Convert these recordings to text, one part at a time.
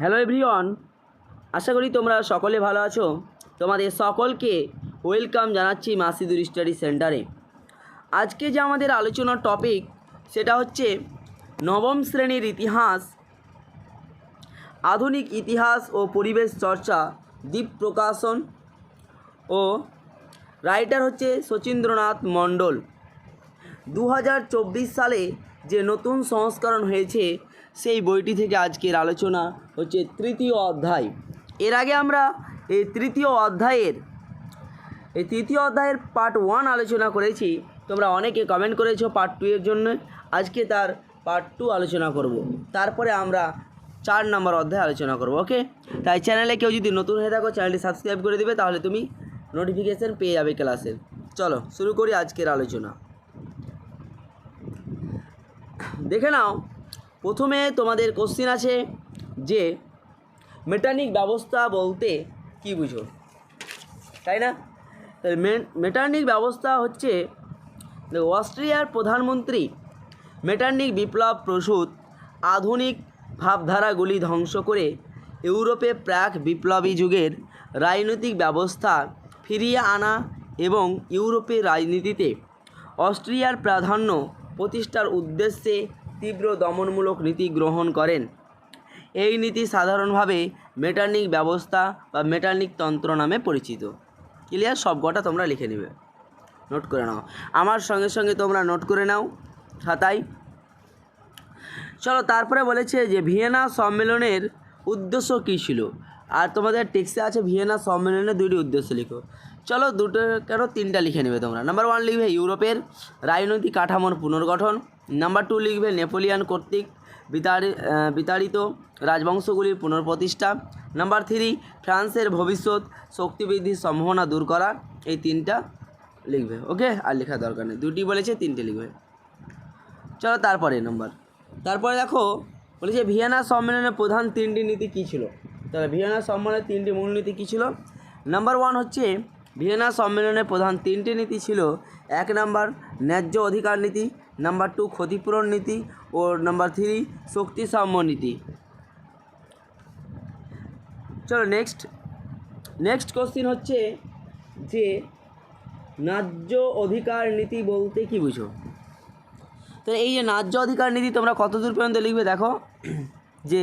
Hello everyone, আশা করি তোমরা সকলে ভালো আছো। তোমাদের সকলকে ওয়েলকাম জানাচ্ছি মাসিদুর স্টাডি সেন্টারে। আজকে যে আমাদের আলোচনার টপিক, সেটা হচ্ছে নবম শ্রেণির ইতিহাস, আধুনিক ইতিহাস ও পরিবেশ চর্চা, দ্বীপ প্রকাশন ও রাইটার হচ্ছে শচীন্দ্রনাথ মণ্ডল। দু হাজার চব্বিশ সালে যে নতুন সংস্করণ হয়েছে, সেই বইটি থেকে আজকের আলোচনা হচ্ছে তৃতীয় অধ্যায়। এর আগে আমরা এই তৃতীয় অধ্যায়ের, এই তৃতীয় অধ্যায়ের পার্ট ওয়ান আলোচনা করেছি। তোমরা অনেকে কমেন্ট করেছ পার্ট টু এর জন্য। আজকে তার পার্ট টু আলোচনা করব। তারপরে আমরা চার নম্বর অধ্যায় আলোচনা করব ওকে তাই চ্যানেলে কেউ যদি নতুন হয়ে থাকো চ্যানেলটি সাবস্ক্রাইব করে দেবে, তাহলে তুমি নোটিফিকেশান পেয়ে যাবে ক্লাসের চলো, শুরু করি আজকের আলোচনা। দেখে নাও। প্রথমে তোমাদের কোশ্চিন আছে যে মেটানিক ব্যবস্থা বলতে কি বুঝো? তাই না? তাহলে মেটার্নিক ব্যবস্থা হচ্ছে অস্ট্রিয়ার প্রধানমন্ত্রী মেটার্নিক বিপ্লব প্রসূত আধুনিক ভাবধারাগুলি ধ্বংস করে ইউরোপে প্রাক বিপ্লবী যুগের রাজনৈতিক ব্যবস্থা ফিরিয়ে আনা এবং ইউরোপের রাজনীতিতে অস্ট্রিয়ার প্রাধান্য প্রতিষ্ঠার উদ্দেশ্যে তীব্র দমনমূলক নীতি গ্রহণ করেন। এই নীতি সাধারণভাবে মেটার্নিক ব্যবস্থা বা মেটার্নিক তন্ত্র নামে পরিচিত। ক্লিয়ার? সব কটা তোমরা লিখে নেবে। নোট করে নাও। আমার সঙ্গে সঙ্গে তোমরা নোট করে নাও। খাতায় চলো তারপরে বলেছে যে ভিয়েনা সম্মেলনের উদ্দেশ্য কী ছিল? আর তোমাদের টেক্সে আছে ভিয়েনা সম্মেলনের দুটি উদ্দেশ্য লিখো। চলো দুটো কেন তিনটা লিখে নেবে তোমরা? নাম্বার ওয়ান লিখবে ইউরোপের রাজনৈতিক কাঠামোর পুনর্গঠন। নাম্বার টু লিখবে নেপোলিয়ান কর্তৃক বিতাড়ি বিতাড়িত রাজবংশগুলির পুনঃপ্রতিষ্ঠা। নাম্বার থ্রি, ফ্রান্সের ভবিষ্যৎ শক্তিবৃদ্ধির সম্ভাবনা দূর করা। এই তিনটা লিখবে, ওকে? আর লেখা দরকার নেই। দুটি বলেছে, তিনটে লিখবে। চলো তারপরে নম্বর। তারপরে দেখো, বলেছে ভিয়েনা সম্মেলনের প্রধান তিনটি নীতি কী ছিল? তাহলে ভিয়েনা সম্মেলনের তিনটি মূলনীতি কী ছিল? নাম্বার ওয়ান হচ্ছে ভিয়েনা সম্মেলনের প্রধান তিনটি নীতি ছিল, এক নাম্বার ন্যায্য অধিকার নীতি, নাম্বার টু ক্ষতিপূরণ নীতি, ও নাম্বার থ্রি শক্তি সাম্য নীতি। চলো নেক্সট নেক্সট কোশ্চিন হচ্ছে যে ন্যায্য অধিকার নীতি বলতে কি বুঝো? তো এই যে ন্যায্য অধিকার নীতি তোমরা কত দূর পর্যন্ত লিখবে দেখো, যে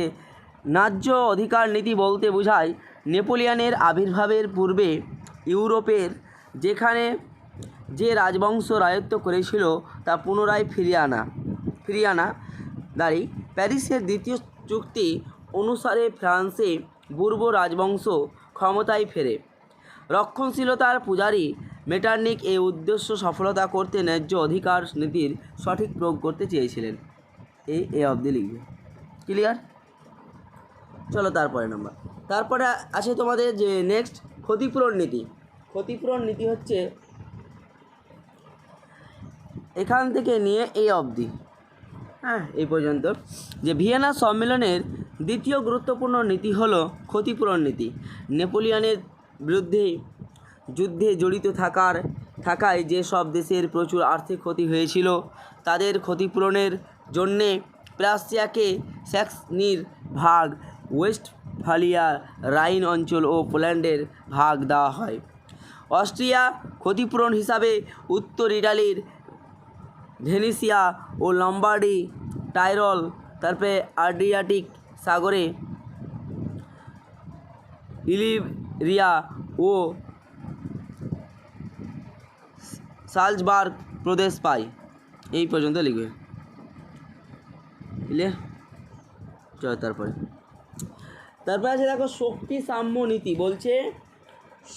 ন্যায্য অধিকার নীতি বলতে বোঝায় নেপোলিয়ানের আবির্ভাবের পূর্বে ইউরোপের যেখানে যে রাজবংশ রায়ত্ব করেছিল, তা পুনরায় ফিরিয়ে আনা ফিরিয়ে আনা। দাঁড়ি, প্যারিসের দ্বিতীয় চুক্তি অনুসারে ফ্রান্সে পূর্ব রাজবংশ ক্ষমতায় ফেরে। রক্ষণশীলতার পূজারী মেটার্নিক এই উদ্দেশ্য সফলতা করতে ন্যায্য অধিকার নীতির সঠিক প্রয়োগ করতে চেয়েছিলেন। এই এ অবধি লিখবে। ক্লিয়ার? চলো তারপরে নাম্বার। তারপরে আছে তোমাদের যে নেক্সট ক্ষতিপূরণ নীতি। ক্ষতিপূরণ নীতি হচ্ছে এখান থেকে নিয়ে এই অবধি। হ্যাঁ এই পর্যন্ত। যে ভিয়েনা সম্মেলনের দ্বিতীয় গুরুত্বপূর্ণ নীতি হলো ক্ষতিপূরণ নীতি। নেপোলিয়নের বিরুদ্ধে যুদ্ধে জড়িত থাকার, থাকায় যে সব দেশের প্রচুর আর্থিক ক্ষতি হয়েছিল, তাদের ক্ষতিপূরণের জন্যে প্রাশিয়াকে স্যাক্সনির ভাগ, ওয়েস্টফালিয়া রাইন অঞ্চল ও পোল্যান্ডের ভাগ দেওয়া হয়। অস্ট্রিয়া ক্ষতিপূরণ হিসাবে উত্তর ইটালির ভেনিসিয়া ও লম্বার্ডি টাইরল তারপরে আড্রিয়াটিক সাগরে ইলিরিয়া ও সালজবার্গ প্রদেশ পায়। এই পর্যন্ত লিখবে। বুঝলে চলো তারপরে। তারপরে আছে দেখো শক্তি সাম্য নীতি। বলছে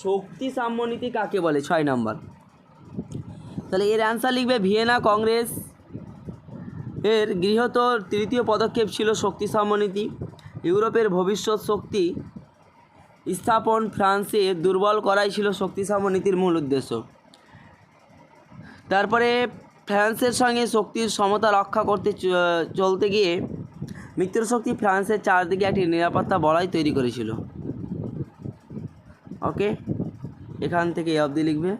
শক্তি সাম্য নীতি কাকে বলে? ছয় নম্বর। তাহলে এর অ্যান্সার লিখবে ভিয়েনা কংগ্রেস। এর গৃহত তৃতীয় পদক্ষেপ ছিল শক্তি সাম্যনীতি। ইউরোপের ভবিষ্যৎ শক্তি স্থাপন ফ্রান্সে দুর্বল করাই ছিল শক্তি সাম্যনীতির মূল উদ্দেশ্য। তারপরে ফ্রান্সের সঙ্গে শক্তির সমতা রক্ষা করতে চলতে গিয়ে মিত্র শক্তি ফ্রান্সের চারদিকে একটি নিরাপত্তা বলয় তৈরি করেছিল। ওকে? এখান থেকে এই অবধি লিখবে।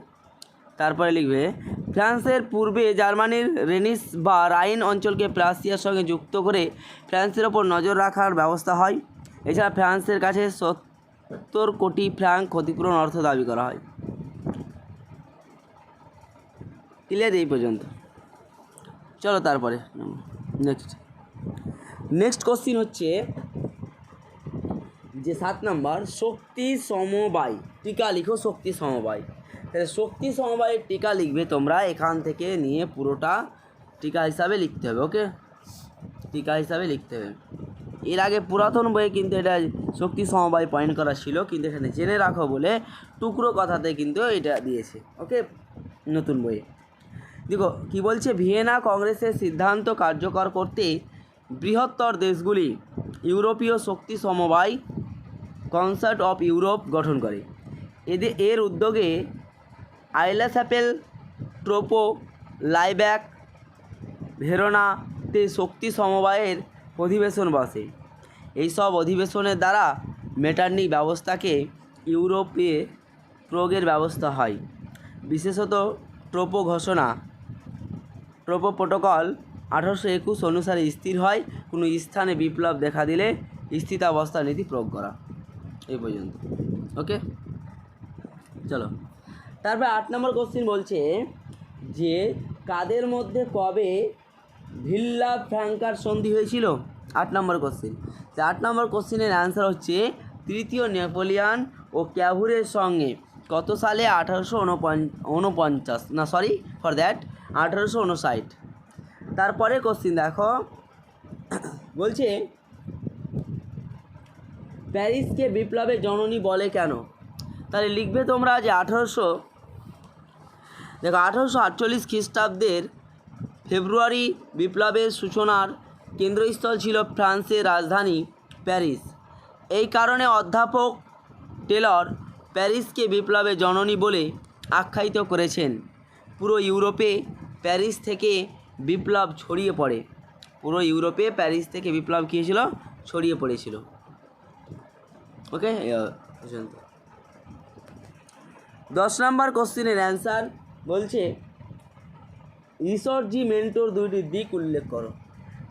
তারপরে লিখবে, ফ্রান্সের পূর্বে জার্মানির রেনিস বা রাইন অঞ্চলকে প্রাশিয়ার সঙ্গে যুক্ত করে ফ্রান্সের ওপর নজর রাখার ব্যবস্থা হয়। এছাড়া ফ্রান্সের কাছে সত্তর কোটি ফ্রাঙ্ক ক্ষতিপূরণ অর্থ দাবি করা হয়। ক্লিয়ার এই পর্যন্ত। চলো তারপরে, নেক্সট। নেক্সট কোশ্চিন হচ্ছে যে সাত নাম্বার, শক্তি সমবায়। টিকা লিখো শক্তি সমবায়। তাহলে শক্তি সমবায়ের টিকা লিখবে তোমরা, এখান থেকে নিয়ে পুরোটা টিকা হিসাবে লিখতে হবে ওকে টিকা হিসাবে লিখতে হবে। এর আগে পুরাতন বইয়ে কিন্তু এটা শক্তি সমবায় পয়েন্ট করা ছিল, কিন্তু এখানে জেনে রাখো বলে টুকরো কথাতে কিন্তু এটা দিয়েছে ওকে নতুন বইয়ে। দেখো, কি বলছে? ভিয়েনা কংগ্রেসের সিদ্ধান্ত কার্যকর করতে বৃহত্তর দেশগুলি ইউরোপীয় শক্তি সমবায় কনসার্ট অফ ইউরোপ গঠন করে। এদের এর উদ্যোগে আইলাস্যাপেল ট্রোপো, লাইব্যাক, ভেরোনাতে শক্তি সমবায়ের অধিবেশন বসে। এইসব অধিবেশনের দ্বারা মেটার্নিক ব্যবস্থাকে ইউরোপে প্রয়োগের ব্যবস্থা হয়। বিশেষত ট্রোপো ঘোষণা। ট্রোপো প্রোটোকল আঠারোশো একুশ অনুসারে স্থির হয়। কোনো স্থানে বিপ্লব দেখা দিলে স্থিতাবস্থা নীতি প্রয়োগ করা। এই পর্যন্ত। ওকে চলো। তারপর আট নম্বর কোশ্চিন বলছে যে, কাদের মধ্যে কবে ভিল্লা ফ্র্যাঙ্কার সন্ধি হয়েছিল? আট নম্বর কোশ্চিন তো আট নম্বর কোশ্চিনের অ্যান্সার হচ্ছে তৃতীয় নেপোলিয়ান ও ক্যাভুরের সঙ্গে কত সালে আঠারোশো উনপঞ্চাশ? না সরি ফর দ্যাট আঠারোশো উনষাট। তারপরে কোশ্চিন দেখো। বলছে প্যারিসকে বিপ্লবের জননী বলে কেন? তাহলে লিখবে তোমরা যে আঠারোশো, দেখো আঠারোশো আটচল্লিশ খ্রিস্টাব্দের ফেব্রুয়ারি বিপ্লবের সূচনার কেন্দ্রস্থল ছিল ফ্রান্সের রাজধানী প্যারিস। এই কারণে অধ্যাপক টেলর প্যারিসকে বিপ্লবের জননী বলে আখ্যায়িত করেছেন। পুরো ইউরোপে প্যারিস থেকে বিপ্লব ছড়িয়ে পড়ে। পুরো ইউরোপে প্যারিস থেকে বিপ্লব কী হয়েছিল? ছড়িয়ে পড়েছিল। ওকে পর্যন্ত দশ নম্বর কোশ্চিনের অ্যান্সার বলছে রিসর্জিমেন্টোর দুইটি দিক উল্লেখ করো।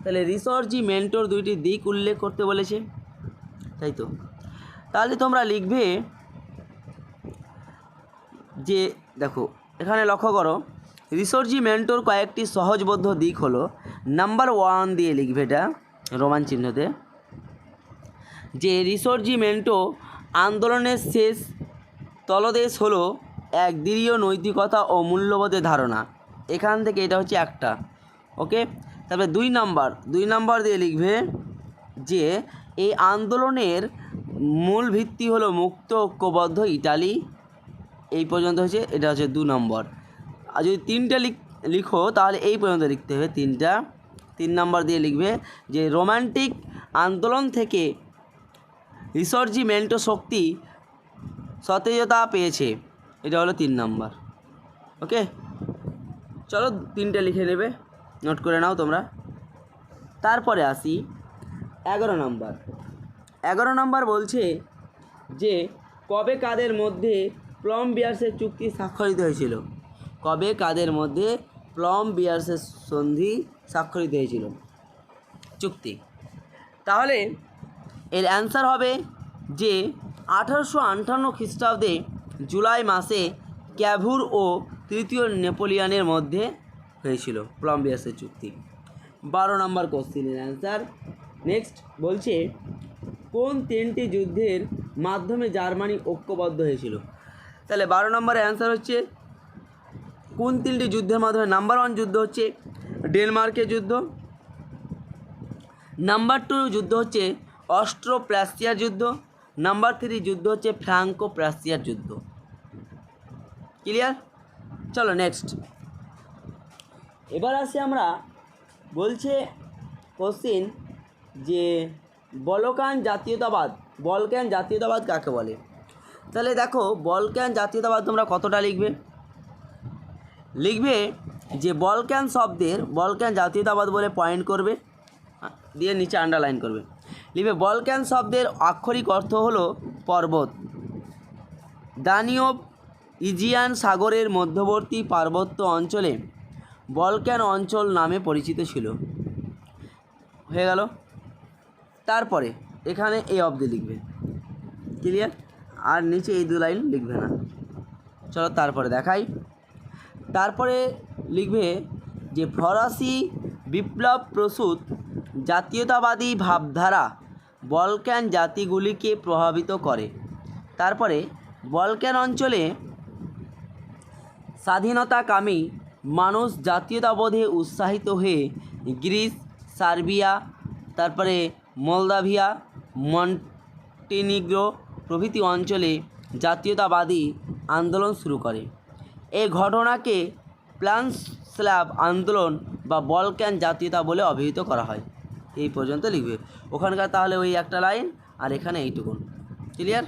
তাহলে রিসর্জিমেন্টোর দুইটি দিক উল্লেখ করতে বলেছে, তাই তো? তাহলে তোমরা লিখবে যে, দেখো, এখানে লক্ষ্য করো রিসর্জিমেন্টোর কয়েকটি সহজবোধ্য দিক হলো, নাম্বার ওয়ান দিয়ে লিখবে এটা, রোমান চিহ্নতে। যে রিসর্জিমেন্টো আন্দোলনের শেষ তলদেশ হলো এক দৃঢ় নৈতিকতা ও মূল্যবোধের ধারণা। এখান থেকে এটা হচ্ছে একটা। ওকে? তারপরে দুই নাম্বার। দুই নাম্বার দিয়ে লিখবে যে, এই আন্দোলনের মূল ভিত্তি হলো মুক্ত ঐক্যবদ্ধ ইটালি। এই পর্যন্ত হচ্ছে, এটা হচ্ছে দু নম্বর। আর যদি তিনটা লিখ, লিখো, তাহলে এই পর্যন্ত লিখতে হবে তিনটা। তিন নম্বর দিয়ে লিখবে যে, রোমান্টিক আন্দোলন থেকে রিসর্জিমেন্টো শক্তি সতেজতা পেয়েছে। এটা হলো তিন নম্বর। ওকে? চলো তিনটে লিখে নেবে। নোট করে নাও তোমরা। তারপরে আসি এগারো নম্বর। এগারো নম্বর বলছে যে, কবে কাদের মধ্যে প্লম বিয়ার্সের চুক্তি স্বাক্ষরিত হয়েছিল? কবে কাদের মধ্যে প্লম বিয়ার্সের সন্ধি স্বাক্ষরিত হয়েছিল? চুক্তি। তাহলে এর অ্যান্সার হবে যে, আঠারোশো আটান্ন খ্রিস্টাব্দে জুলাই মাসে ক্যাভুর ও তৃতীয় নেপোলিয়ানের মধ্যে হয়েছিল প্লম্বিয়াসের চুক্তি। বারো নম্বর কোশ্চিনের অ্যান্সার নেক্সট বলছে, কোন তিনটি যুদ্ধের মাধ্যমে জার্মানি ঐক্যবদ্ধ হয়েছিল? তাহলে বারো নম্বরের অ্যান্সার হচ্ছে, কোন তিনটি যুদ্ধের মাধ্যমে নাম্বার ওয়ান যুদ্ধ হচ্ছে? ডেনমার্কের যুদ্ধ। নাম্বার টু যুদ্ধ হচ্ছে অস্ট্রো প্রাসিয়ার যুদ্ধ। নাম্বার থ্রি যুদ্ধ হচ্ছে ফ্রাঙ্কো প্রাসিয়ার যুদ্ধ। ক্লিয়ার? চলো নেক্সট। এবার আসি আমরা, বলছে কোশ্চিন যে বলকান জাতীয়তাবাদ বলকান জাতীয়তাবাদ কাকে বলে? তাহলে দেখো বলকান জাতীয়তাবাদ তোমরা কতটা লিখবে? লিখবে যে বলক্যান শব্দের বলক্যান জাতীয়তাবাদ বলে পয়েন্ট করবে দিয়ে নিচে আন্ডারলাইন করবে। লিখবে বলক্যান শব্দের আক্ষরিক অর্থ হলো পর্বত। দানীয় ইজিয়ান সাগরের মধ্যবর্তী পার্বত্য অঞ্চলে বলক্যান অঞ্চল নামে পরিচিত ছিল। হয়ে গেল। তারপরে এখানে এই অব্দি লিখবে। ক্লিয়ার? আর নিচে এই দু লাইন লিখবে না। চলো তারপরে দেখাই। তারপরে লিখবে যে ফরাসি বিপ্লব প্রসূত জাতীয়তাবাদী ভাবধারা বলক্যান জাতিগুলিকে প্রভাবিত করে। তারপরে বলক্যান অঞ্চলে স্বাধীনতাকামী মানুষ জাতীয়তাবোধে উৎসাহিত হয়ে গ্রিস, সার্বিয়া, তারপরে মলদাভিয়া, মন্টিনিগ্রো প্রভৃতি অঞ্চলে জাতীয়তাবাদী আন্দোলন শুরু করে। এই ঘটনাকে প্লানস্ল্যাব আন্দোলন বা বলক্যান জাতীয়তা বলে অভিহিত করা হয়। এই পর্যন্ত লিখবে। ওখানকার তাহলে ওই একটা লাইন আর এখানে এইটুকুন। ক্লিয়ার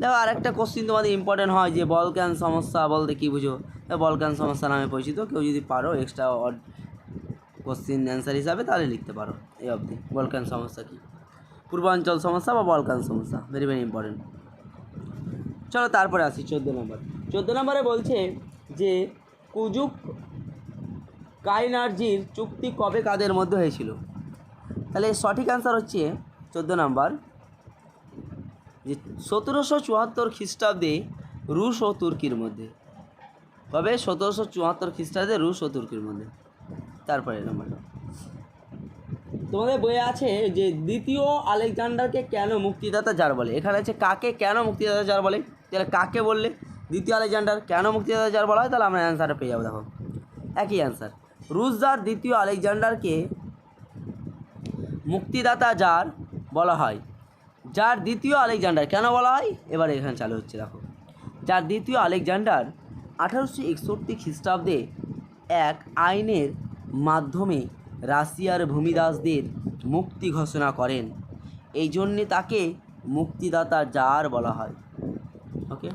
দেখো, আরেকটা কোশ্চিন তোমাদের ইম্পর্টেন্ট হয় যে বলক্যান সমস্যা বলতে কী বুঝো? বলক্যান সমস্যা নামে পরিচিত, কেউ যদি পারো এক্সট্রা অড কোশ্চিন অ্যান্সার হিসাবে তাহলে লিখতে পারো, এই অবধি। বলক্যান সমস্যা কী? পূর্বাঞ্চল সমস্যা বা বলকান সমস্যা? ভেরি ভেরি ইম্পর্টেন্ট চলো, তারপরে আসি, চোদ্দ নম্বর। চোদ্দ নম্বরে বলছে যে, কুজুক কাইনার্জির চুক্তি কবে কাদের মধ্যে হয়েছিল? তাহলে সঠিক অ্যান্সার হচ্ছে চোদ্দ নম্বর। যে সতেরোশো চুয়াত্তর খ্রিস্টাব্দে রুশ ও তুর্কির মধ্যে। কবে? সতেরোশো চুয়াত্তর খ্রিস্টাব্দে রুশ ও তুর্কির মধ্যে। তারপরে নম্বরটা তোমাদের বইয়ে আছে যে দ্বিতীয় আলেকজান্ডারকে কেন মুক্তিদাতা যার বলে? এখানে আছে কাকে কেন মুক্তিদাতা যার বলে? তাহলে কাকে বললে? দ্বিতীয় আলেকজান্ডার কেন মুক্তিদাতা যার বলা হয়? তাহলে আমরা অ্যান্সারটা পেয়ে যাব, দেখো। একই অ্যান্সার রুশ জার দ্বিতীয় আলেকজান্ডারকে মুক্তিদাতা জার বলা হয়। যার দ্বিতীয় আলেকজান্ডার কেন বলা হয়? এবার এখানে চালু হচ্ছে, দেখো। যার দ্বিতীয় আলেকজান্ডার আঠারোশো একষট্টি খ্রিস্টাব্দে এক আইনের মাধ্যমে রাশিয়ার ভূমিদাসদের মুক্তি ঘোষণা করেন। এই জন্যে তাকে মুক্তিদাতা জার বলা হয়। ওকে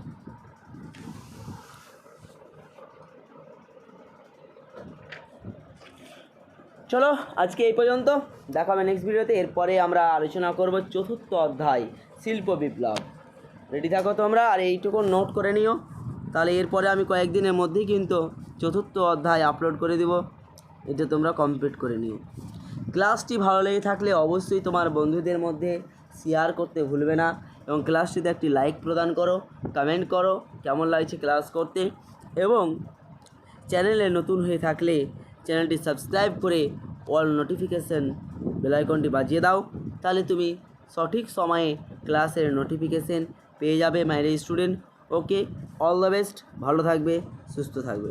চলো, আজকে এই পর্যন্ত। দেখা হবে নেক্সট ভিডিওতে এরপরে আমরা আলোচনা করব চতুর্থ অধ্যায়, শিল্প বিপ্লব। রেডি থাকো তোমরা? আর এইটুকু নোট করে নিও। তাহলে এরপরে আমি কয়েকদিনের মধ্যেই কিন্তু চতুর্থ অধ্যায় আপলোড করে দিব। এটা তোমরা কমপ্লিট করে নিও। ক্লাসটি ভালো লেগে থাকলে অবশ্যই তোমার বন্ধুদের মধ্যে শেয়ার করতে ভুলবে না এবং ক্লাসটিতে একটি লাইক প্রদান করো কমেন্ট করো, কেমন লাগছে ক্লাস করতে এবং চ্যানেলে নতুন হয়ে থাকলে চ্যানেলটি সাবস্ক্রাইব করে অল নোটিফিকেশান বেলাইকনটি বাজিয়ে দাও, তাহলে তুমি সঠিক সময়ে ক্লাসের নোটিফিকেশান পেয়ে যাবে মাইরে student okay all the best ভালো থাকবে, সুস্থ থাকবে।